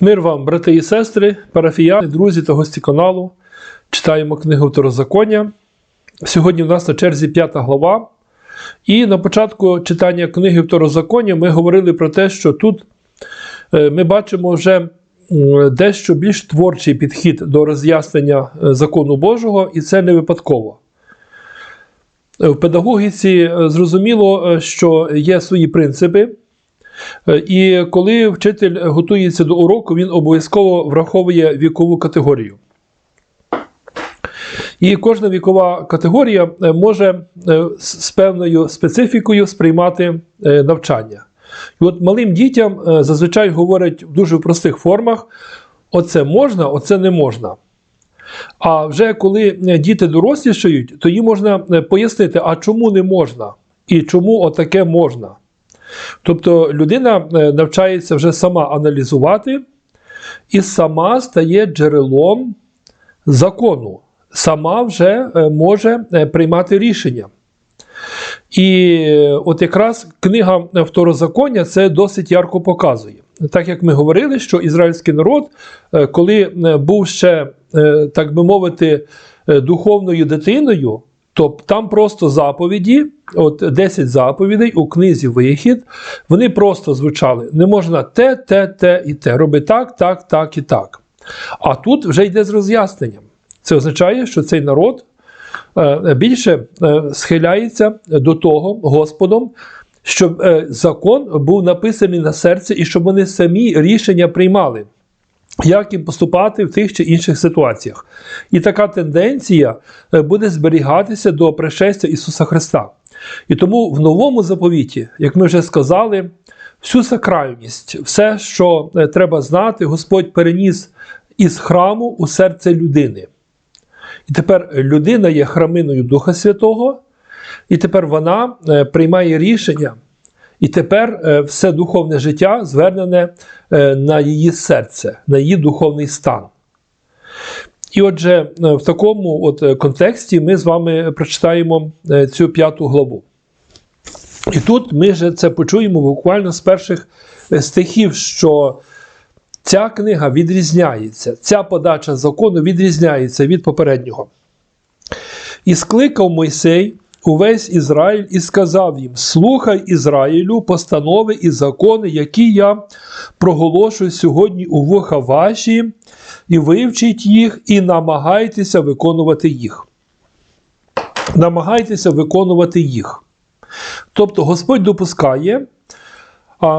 Мир вам, брати і сестри, парафіяни, друзі та гості каналу. Читаємо книгу Второзаконня. Сьогодні в нас на черзі п'ята глава. І на початку читання книги Второзаконня ми говорили про те, що тут е, ми бачимо вже дещо більш творчий підхід до роз'яснення е, закону Божого, і це не випадково. Е, В педагогіці зрозуміло, що є свої принципи. Е, І коли вчитель готується до уроку, він обов'язково враховує вікову категорію. І кожна вікова категорія е, може е, з певною специфікою сприймати навчання. І от малим дітям зазвичай говорять в дуже простих формах: оце можна, оце не можна. А вже коли діти дорослішають, то їм можна пояснити, а чому не можна, і чому отаке можна. Тобто людина е, навчається вже сама аналізувати і сама стає джерелом закону, сама вже е, може е, приймати рішення. І от якраз книга Второзаконня це досить ярко показує. Так як ми говорили, що ізраїльський народ, коли був ще, так би мовити, духовною дитиною, то там просто заповіді, от 10 заповідей у книзі Вихід, вони просто звучали: не можна те, те, те і те. Роби так, так, так і так. А тут вже йде з роз'ясненням. Це означає, що цей народ е, більше е, схиляється до того Господом, щоб е, закон був написаний на серці і щоб вони самі рішення приймали. Як їм поступати в тих чи інших ситуаціях. І така тенденція е, буде зберігатися до пришестя Ісуса Христа. І тому в новому заповіті, як ми вже сказали, всю сакральність, все, що е, треба знати, Господь переніс із храму у серце людини. І тепер людина є храминою Духа Святого, і тепер вона е, приймає рішення. І тепер е, все духовне життя звернене е, на її серце, на її духовний стан. І отже, е, в такому от контексті ми з вами прочитаємо цю п'яту главу. І тут ми вже це почуємо буквально з перших стихів, що ця книга відрізняється, ця подача закону відрізняється від попереднього. І скликав Мойсей увесь Ізраїль і сказав їм: Слухай Ізраїлю постанови і закони, які я проголошую сьогодні у вуха ваші, і вивчіть їх, і намагайтеся виконувати їх. Намагайтеся виконувати їх. Тобто Господь допускає,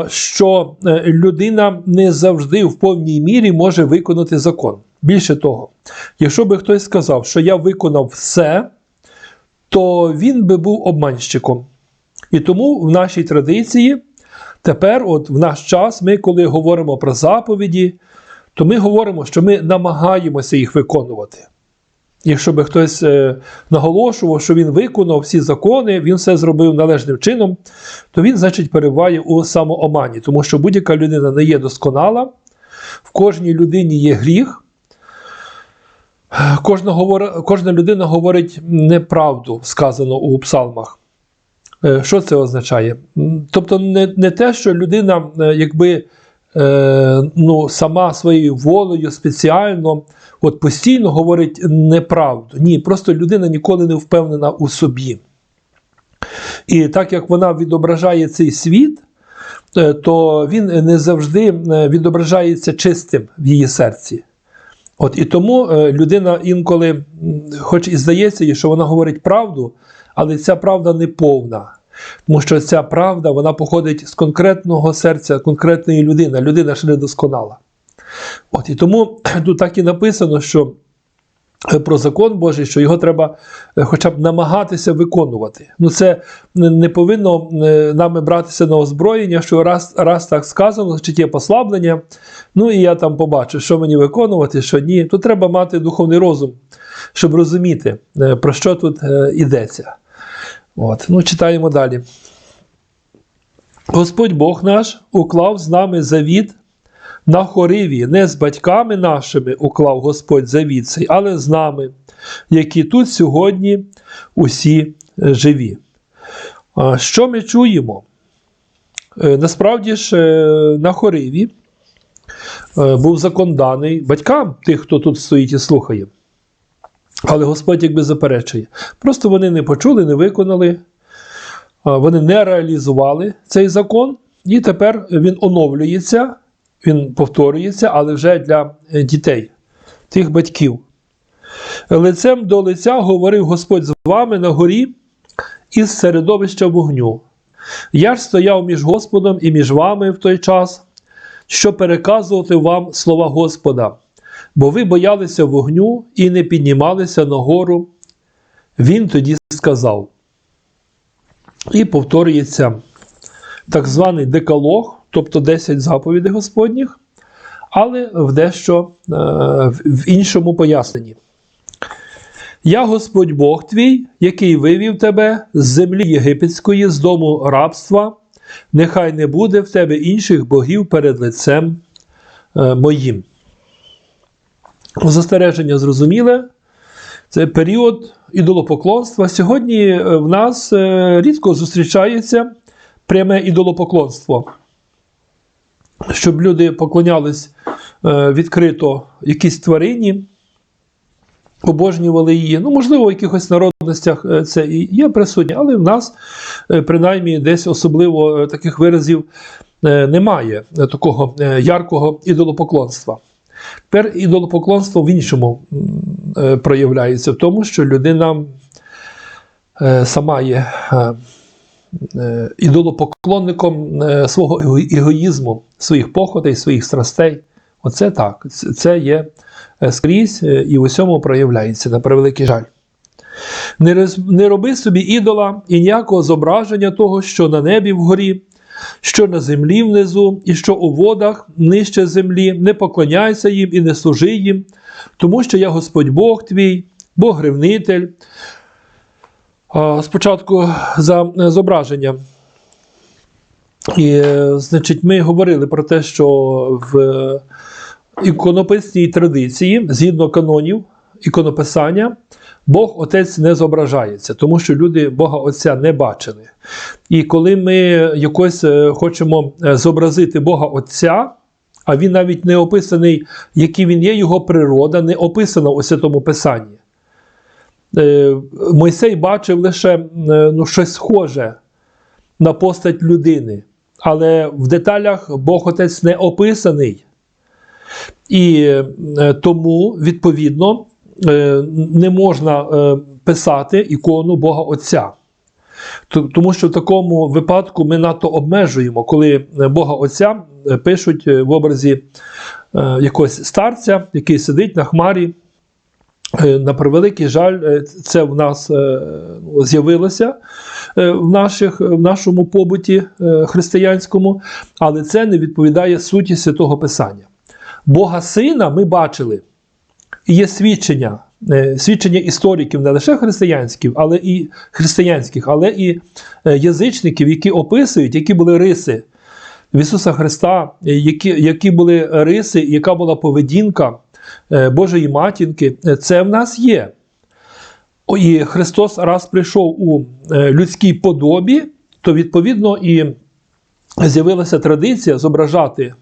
що е, людина не завжди в повній мірі може виконати закон. Більше того, якщо би хтось сказав, що я виконав все, то він би був обманщиком. І тому в нашій традиції тепер, от в наш час, ми, коли говоримо про заповіді, то ми говоримо, що ми намагаємося їх виконувати. Якщо би хтось е, наголошував, що він виконав всі закони, він все зробив належним чином, то він, значить, перебуває у самоомані, тому що будь-яка людина не є досконала, в кожній людині є гріх. Кожна, говор... Кожна людина говорить неправду, сказано у псалмах. Е, Що це означає? Тобто, не, не те, що людина, е, якби е, ну, сама своєю волею спеціально от постійно говорить неправду. Ні, просто людина ніколи не впевнена у собі. І так як вона відображає цей світ, е, то він не завжди відображається чистим в її серці. От і тому е, людина інколи, хоч і здається, їй, що вона говорить правду, але ця правда не повна. Тому що ця правда вона походить з конкретного серця конкретної людини. Людина ж не досконала. От і тому тут так і написано, що про закон Божий, що його треба е, хоча б намагатися виконувати. Ну, це не повинно е, нами братися на озброєння, що раз, раз так сказано, значить є послаблення. Ну і я там побачу, що мені виконувати, що ні. Тут треба мати духовний розум, щоб розуміти, е, про що тут йдеться. От. Ну, читаємо далі. Господь Бог наш уклав з нами завіт на хориві, не з батьками нашими уклав Господь завіт цей, але з нами, які тут сьогодні усі живі. Що ми чуємо? Е, Насправді ж, е, на хориві е, був закон даний батькам тих, хто тут стоїть і слухає. Але Господь якби заперечує. Просто вони не почули, не виконали, вони не реалізували цей закон, і тепер він оновлюється, він повторюється, але вже для е, дітей, тих батьків. Лицем до лиця говорив Господь з вами на горі із середовища вогню. Я ж стояв між Господом і між вами в той час, щоб переказувати вам слова Господа, бо ви боялися вогню і не піднімалися на гору. Він тоді сказав. І повторюється так званий декалог, тобто 10 заповідей Господніх, але в дещо е, в- іншому поясненні. Я Господь Бог твій, який вивів тебе з землі єгипетської, з дому рабства, нехай не буде в тебе інших богів перед лицем е, моїм. Застереження зрозуміле. Це період ідолопоклонства. Сьогодні е, в нас рідко зустрічається пряме ідолопоклонство. Щоб люди поклонялись е, відкрито якійсь тварині, обожнювали її. Ну, можливо, в якихось народностях е, це і є присутнє, але в нас, е, принаймні, десь особливо таких виразів немає такого яркого ідолопоклонства. Тепер ідолопоклонство в іншому проявляється в тому, що людина сама є ідолопоклонником е, свого его- егоїзму, своїх похотей, своїх страстей. Оце так. Це- є е, скрізь е, і в усьому проявляється, на превеликий жаль. Не, роз- не роби собі ідола і ніякого зображення того, що на небі вгорі, що на землі внизу, і що у водах нижче землі, не поклоняйся їм і не служи їм, тому що я Господь Бог твій, Бог ревнитель. Спочатку за е, зображення. І, е, значить, ми говорили про те, що в е, іконописній традиції, згідно канонів іконописання, Бог Отець не зображається, тому що люди Бога Отця не бачили. І коли ми якось хочемо зобразити Бога Отця, а він навіть не описаний, який він є, його природа, не описана у Святому Писанні. Е, Мойсей бачив лише е, ну, щось схоже на постать людини, але в деталях Бог Отець не описаний. І е, тому, відповідно, не можна писати ікону Бога Отця. Тому що в такому випадку ми надто обмежуємо, коли Бога Отця пишуть в образі якогось старця, який сидить на хмарі. Е, На превеликий жаль, е, це в нас е, ну, з'явилося в, наших, в нашому побуті християнському, але це не відповідає суті святого Писання. Бога Сина ми бачили, і є свідчення, свідчення істориків не лише християнських, але і християнських, але і язичників, які описують, які були риси в Ісуса Христа, які, які були риси, яка була поведінка Божої матінки. Е, Це в нас є. І Христос раз прийшов у е, людській подобі, то відповідно і з'явилася традиція зображати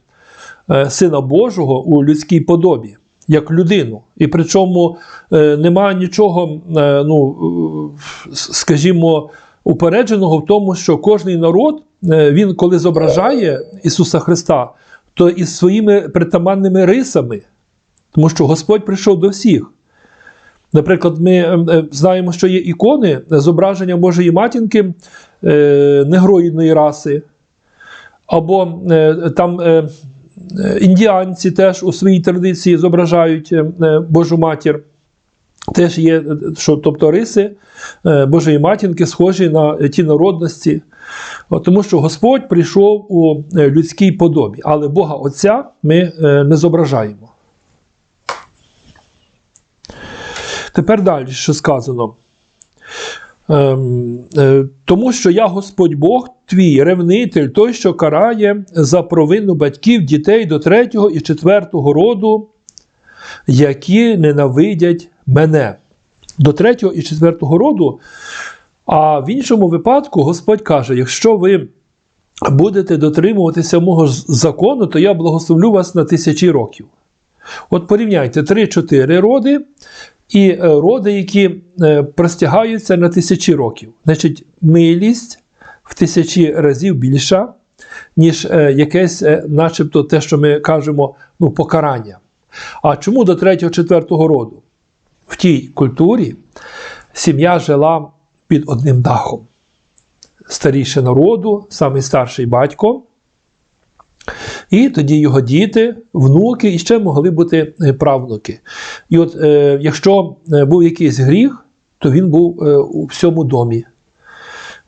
е, Сина Божого у людській подобі, як людину. І причому е, немає нічого, е, ну, е, скажімо, упередженого в тому, що кожний народ, е, він коли зображає Ісуса Христа, то із своїми притаманними рисами, тому що Господь прийшов до всіх. Наприклад, ми е, е, знаємо, що є ікони е, зображення Божої матінки негроїдної раси, або там індіанці теж у своїй традиції зображають Божу матір. Теж є, що, тобто риси Божої матінки схожі на ті народності, тому що Господь прийшов у людській подобі, але Бога Отця ми не зображаємо. Тепер далі, що сказано. Ем, е, тому що я Господь Бог твій, ревнитель, той, що карає за провину батьків дітей до третього і четвертого роду, які ненавидять мене. До третього і четвертого роду. А в іншому випадку Господь каже: якщо ви будете дотримуватися мого закону, то я благословлю вас на тисячі років. От порівняйте 3-4 роди і е, роди, які е, простягаються на тисячі років. Значить, милість в тисячі разів більша, ніж е, якесь, начебто, те, що ми кажемо, ну, покарання. А чому до 3-4 роду? В тій культурі сім'я жила під одним дахом. Старіше народу, самий старший батько, і тоді його діти, внуки і ще могли бути е, правнуки. І от е, якщо е, був якийсь гріх, то він був е, у всьому домі.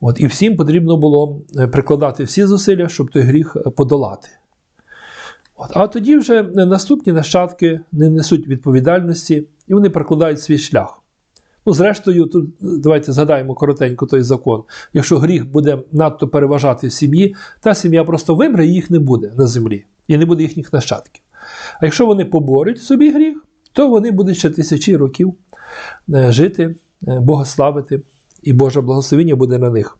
От, і всім потрібно було е, прикладати всі зусилля, щоб той гріх подолати. От, а тоді вже наступні нащадки не несуть відповідальності і вони прокладають свій шлях. Ну, зрештою, тут давайте згадаємо коротенько той закон. Якщо гріх буде надто переважати в сім'ї, та сім'я просто вимре і їх не буде на землі, і не буде їхніх нащадків. А якщо вони поборють собі гріх, то вони будуть ще тисячі років е, жити, е, Бога славити, і Боже благословення буде на них.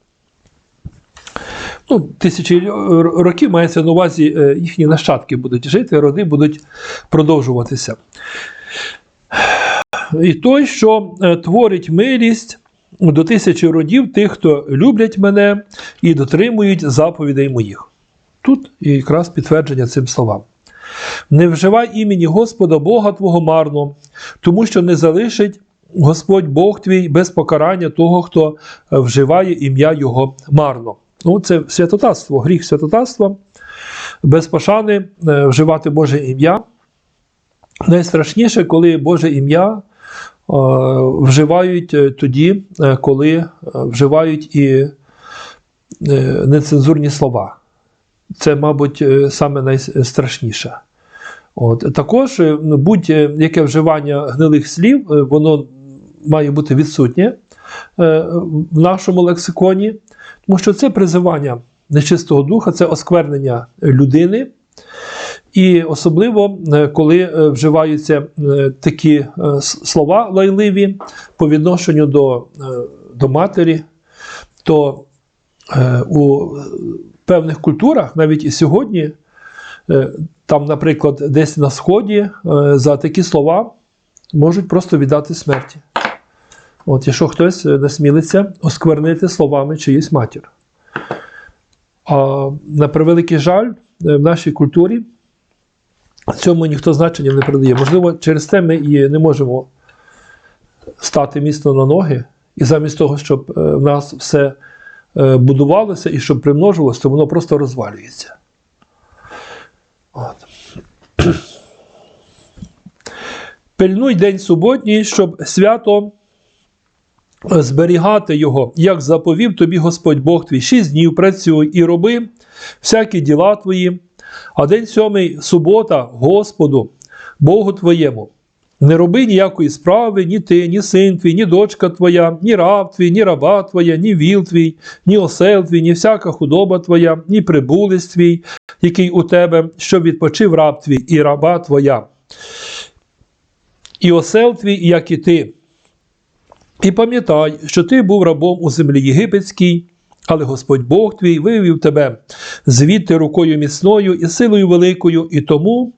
Ну, тисячі е, років мається на увазі, їхні нащадки будуть жити, роди будуть продовжуватися. І той, що е, творить милість до тисячі родів тих, хто люблять мене і дотримують заповідей моїх. Тут якраз підтвердження цим словам. Не вживай імені Господа Бога Твого марно, тому що не залишить Господь Бог твій без покарання того, хто вживає ім'я Його марно. Ну, це святотатство, гріх святотатства, без пошани е, вживати Боже ім'я. Найстрашніше, коли Боже ім'я вживають е, тоді, е, коли е, вживають і е, нецензурні слова. Це, мабуть, е, саме найстрашніше. От. Також е, будь-яке вживання гнилих слів, е, воно має бути відсутнє е, в нашому лексиконі, тому що це призивання нечистого духа, це осквернення людини. І особливо, е, коли е, вживаються е, такі слова лайливі по відношенню до, до матері, то у певних культурах, навіть і сьогодні, там, наприклад, десь на Сході за такі слова можуть просто віддати смерті. От, якщо хтось насмілиться осквернити словами чиюсь матір. А на превеликий жаль, в нашій культурі цьому ніхто значення не придає. Можливо, через те ми і не можемо стати міцно на ноги, і замість того, щоб е, в нас все е, будувалося і щоб примножувалося, то воно просто розвалюється. От. Пильнуй день суботній, щоб свято зберігати його, як заповів тобі Господь Бог твій. Шість днів працюй і роби всякі діла твої, а день сьомий субота Господу, Богу твоєму. Не роби ніякої справи, ні ти, ні син твій, ні дочка твоя, ні раб твій, ні раба твоя, ні віл твій, ні осел твій, ні всяка худоба твоя, ні прибулець твій, який у тебе, щоб відпочив раб твій і раба твоя. І осел твій, як і ти. І пам'ятай, що ти був рабом у землі єгипетській, але Господь Бог твій вивів тебе звідти рукою міцною і силою великою, і тому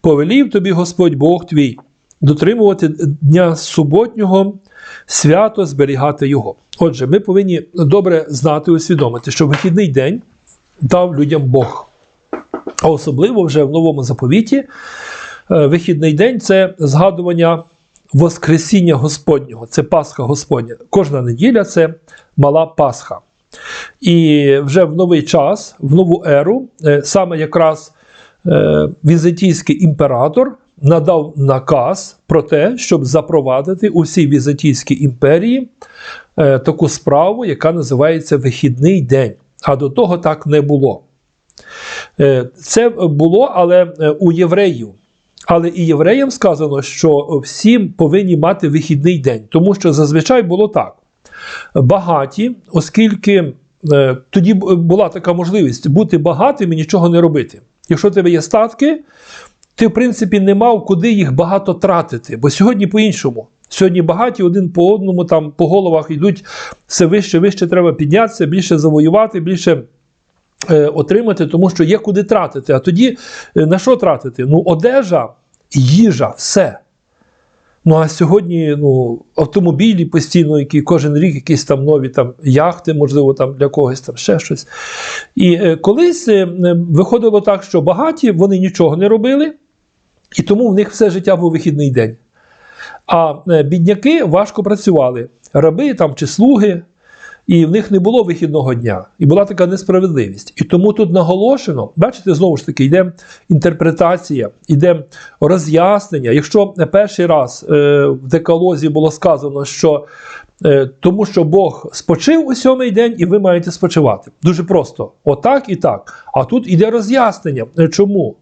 повелів тобі Господь Бог твій дотримувати дня суботнього, свято зберігати його. Отже, ми повинні добре знати, і усвідомити, що вихідний день дав людям Бог. А особливо вже в новому заповіті е, вихідний день це згадування Воскресіння Господнього, це Пасха Господня. Кожна неділя це мала Пасха. І вже в новий час, в нову еру, е, саме якраз е, візантійський імператор надав наказ про те, щоб запровадити у всій Візантійській імперії е, таку справу, яка називається Вихідний день. А до того так не було. Це було, але у євреїв. Але і євреям сказано, що всім повинні мати вихідний день, тому що зазвичай було так. Багаті, оскільки е, тоді була така можливість бути багатим і нічого не робити. Якщо у тебе є статки, ти, в принципі, не мав куди їх багато тратити, бо сьогодні по-іншому. Сьогодні багаті один по одному там по головах йдуть все вище, вище треба піднятися, більше завоювати, більше е, отримати, тому що є куди тратити. А тоді е, на що тратити? Ну, одежа, їжа, все. Ну а сьогодні ну, автомобілі постійно, які кожен рік якісь там нові там, яхти, можливо, там для когось там ще щось. І е, колись е, виходило так, що багаті вони нічого не робили, і тому в них все життя був вихідний день. А е, бідняки важко працювали, раби там чи слуги, і в них не було вихідного дня. І була така несправедливість. І тому тут наголошено, бачите, знову ж таки, йде інтерпретація, йде роз'яснення. Якщо перший раз е, в декалозі було сказано, що е, тому що Бог спочив у сьомий день, і ви маєте спочивати. Дуже просто. Отак і так. А тут іде роз'яснення. Е, Чому?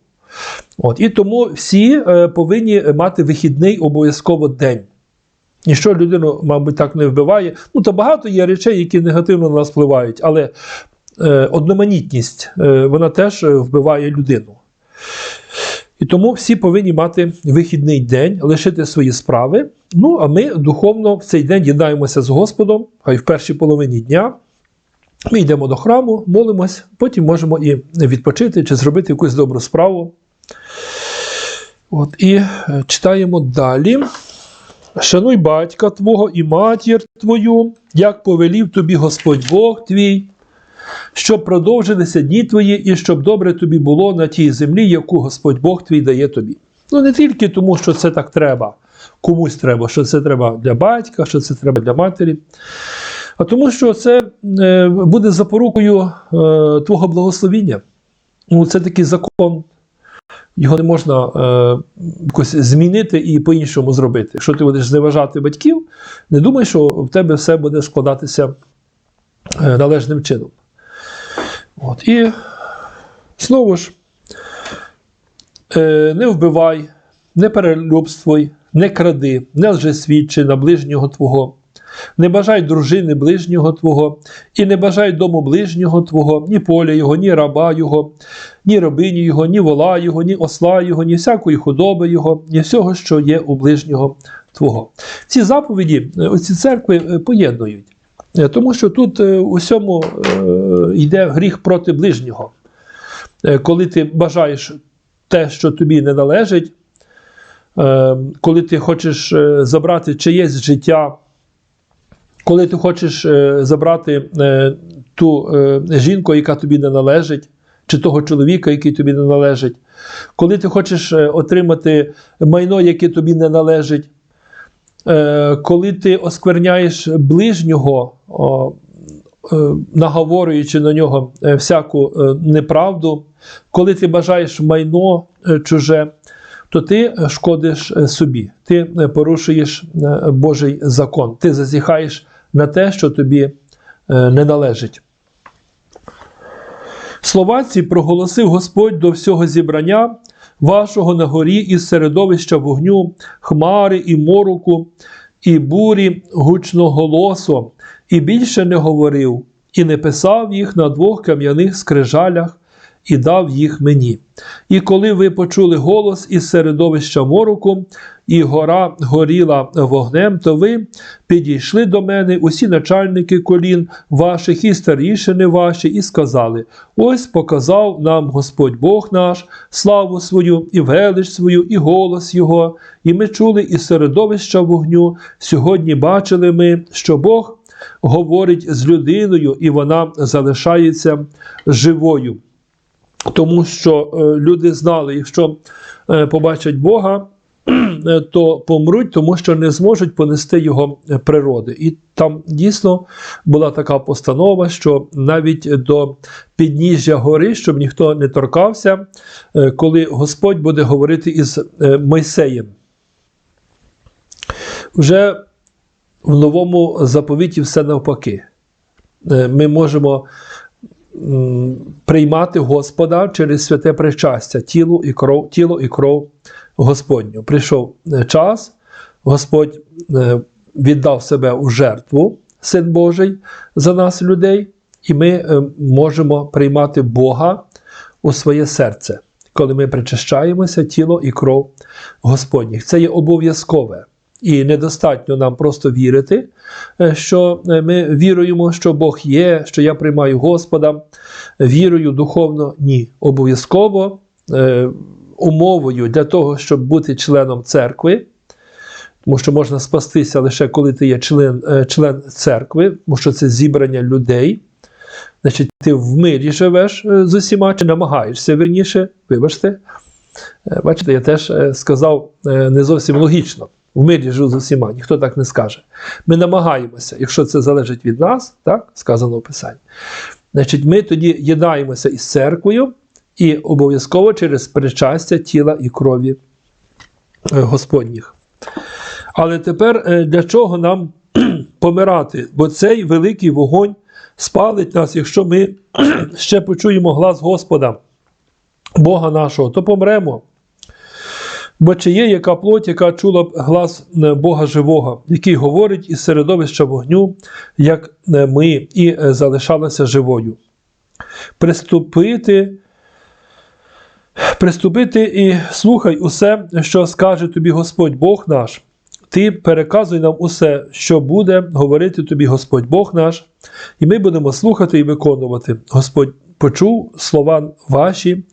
От, і тому всі е, повинні мати вихідний обов'язково день. Ніщо людину, мабуть, так не вбиває. Ну, то багато є речей, які негативно на нас впливають, але е, одноманітність е, вона теж вбиває людину. І тому всі повинні мати вихідний день, лишити свої справи. Ну, а ми духовно в цей день єднаємося з Господом, а й в першій половині дня. Ми йдемо до храму, молимось, потім можемо і відпочити чи зробити якусь добру справу. От, і е, читаємо далі. Шануй батька твого і матір твою, як повелів тобі Господь Бог твій, щоб продовжилися дні твої, і щоб добре тобі було на тій землі, яку Господь Бог твій дає тобі. Ну не тільки тому, що це так треба, комусь треба, що це треба для батька, що це треба для матері, а тому, що це е, буде запорукою е, твого благословіння. Ну, це такий закон. Його не можна е, якось змінити і по-іншому зробити. Якщо ти будеш зневажати батьків, не думай, що в тебе все буде складатися е, належним чином. От. І знову ж, е, не вбивай, не перелюбствуй, не кради, не лжесвідчи на ближнього твого. Не бажай дружини ближнього Твого, і не бажай дому ближнього Твого, ні поля його, ні раба його, ні рабині його, ні вола його, ні осла його, ні всякої худоби його, ні всього, що є у ближнього Твого. Ці заповіді е, оці церкви е, поєднують, Е, тому що тут у е, йде гріх проти ближнього. Коли ти бажаєш те, що тобі не належить, е, коли ти хочеш забрати чиєсь життя. Коли ти хочеш е, забрати е, ту е, жінку, яка тобі не належить, чи того чоловіка, який тобі не належить, коли ти хочеш отримати майно, яке тобі не належить, коли ти оскверняєш ближнього, наговорюючи на нього всяку неправду, коли ти бажаєш майно чуже, то ти шкодиш собі, ти порушуєш Божий закон, ти зазіхаєш на те, що тобі е, не належить. Слова ці проголосив Господь до всього зібрання вашого на горі із середовища вогню, хмари і мороку, і бурі гучноголосо, і більше не говорив, і не писав їх на двох кам'яних скрижалях, і дав їх мені. І коли ви почули голос із середовища мороку, і гора горіла вогнем, то ви підійшли до мене усі начальники колін ваших і старішини ваші, і сказали: Ось показав нам Господь Бог наш, славу свою, і велич свою, і голос Його, і ми чули із середовища вогню. Сьогодні бачили ми, що Бог говорить з людиною, і вона залишається живою. Тому що е, люди знали, якщо е, побачать Бога, е, то помруть, тому що не зможуть понести його природи. І там дійсно була така постанова, що навіть до підніжжя гори, щоб ніхто не торкався, коли Господь буде говорити із Мойсеєм. Вже в новому заповіті все навпаки. Ми можемо приймати Господа через святе причастя, тіло і кров, тіло і кров Господню. Прийшов е, час, Господь е, віддав себе у жертву, Син Божий, за нас, людей, і ми е, можемо приймати Бога у своє серце, коли ми причащаємося тіло і кров Господніх. Це є обов'язкове. І недостатньо нам просто вірити, е, що е, ми віруємо, що Бог є, що я приймаю Господа, вірою духовно. Ні. Обов'язково е, умовою для того, щоб бути членом церкви, тому що можна спастися лише коли ти є член, член церкви, тому що це зібрання людей. Значить, ти в мирі живеш з усіма, чи намагаєшся вірніше, вибачте. Бачите, я теж сказав не зовсім логічно. В мирі живу з усіма, ніхто так не скаже. Ми намагаємося, якщо це залежить від нас, так, сказано в Писанні, значить, ми тоді єднаємося із церквою і обов'язково через причастя тіла і крові е, Господніх. Але тепер е, для чого нам помирати? Бо цей великий вогонь спалить нас, якщо ми ще почуємо глас Господа, Бога нашого, то помремо. Бо чи є яка плоть, яка чула б глас е, Бога живого, який говорить із середовища вогню, як е, ми, і е, залишалася живою. Приступити, приступити і слухай усе, що скаже тобі Господь Бог наш. Ти переказуй нам усе, що буде говорити тобі Господь Бог наш, і ми будемо слухати і виконувати. Господь почув слова ваші,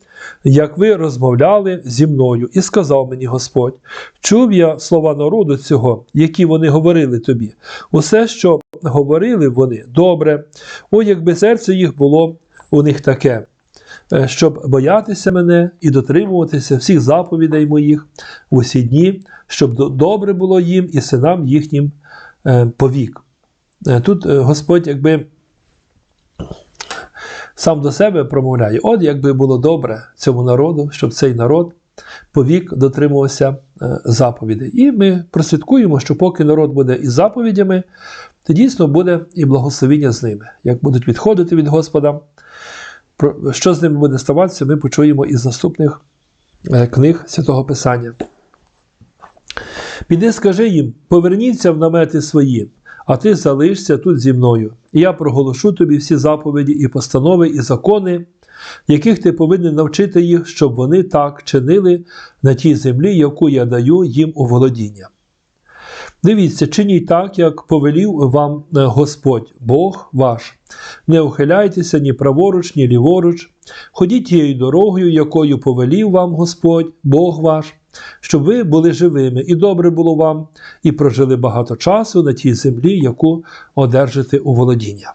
як ви розмовляли зі мною, і сказав мені Господь: чув я слова народу цього, які вони говорили тобі. Усе, що говорили вони, добре, о, якби серце їх було у них таке. е, Щоб боятися мене і дотримуватися всіх заповідей моїх в усі дні, щоб добре було їм і синам їхнім е, повік. Е, Тут Господь якби сам до себе промовляє: от якби було добре цьому народу, щоб цей народ повік дотримувався е, заповідей. І ми прослідкуємо, що поки народ буде із заповідями, то дійсно буде і благословіння з ними. Як будуть відходити від Господа, що з ними буде ставатися, ми почуємо із наступних е, книг Святого Писання. Піди скажи їм: поверніться в намети свої, а ти залишся тут зі мною. І я проголошу тобі всі заповіді і постанови, і закони, яких ти повинен навчити їх, щоб вони так чинили на тій землі, яку я даю їм у володіння. Дивіться, чиніть так, як повелів вам е, Господь, Бог ваш. Не ухиляйтеся ні праворуч, ні ліворуч. Ходіть тією дорогою, якою повелів вам Господь, Бог ваш, щоб ви були живими, і добре було вам, і прожили багато часу на тій землі, яку одержите у володіння.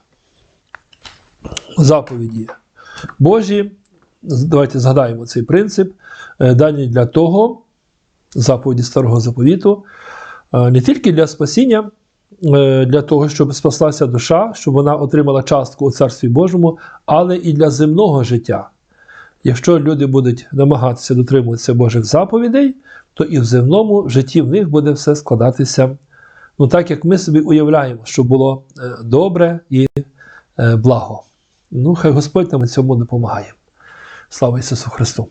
Заповіді Божі, давайте згадаємо цей принцип, е, дані для того, заповіді Старого Заповіту, е, не тільки для спасіння, е, для того, щоб спаслася душа, щоб вона отримала частку у Царстві Божому, але і для земного життя. Якщо люди будуть намагатися дотримуватися Божих заповідей, то і в земному житті в них буде все складатися ну, так, як ми собі уявляємо, що було е, добре і е, благо. Ну, хай Господь нам цьому допомагає. Слава Ісусу Христу!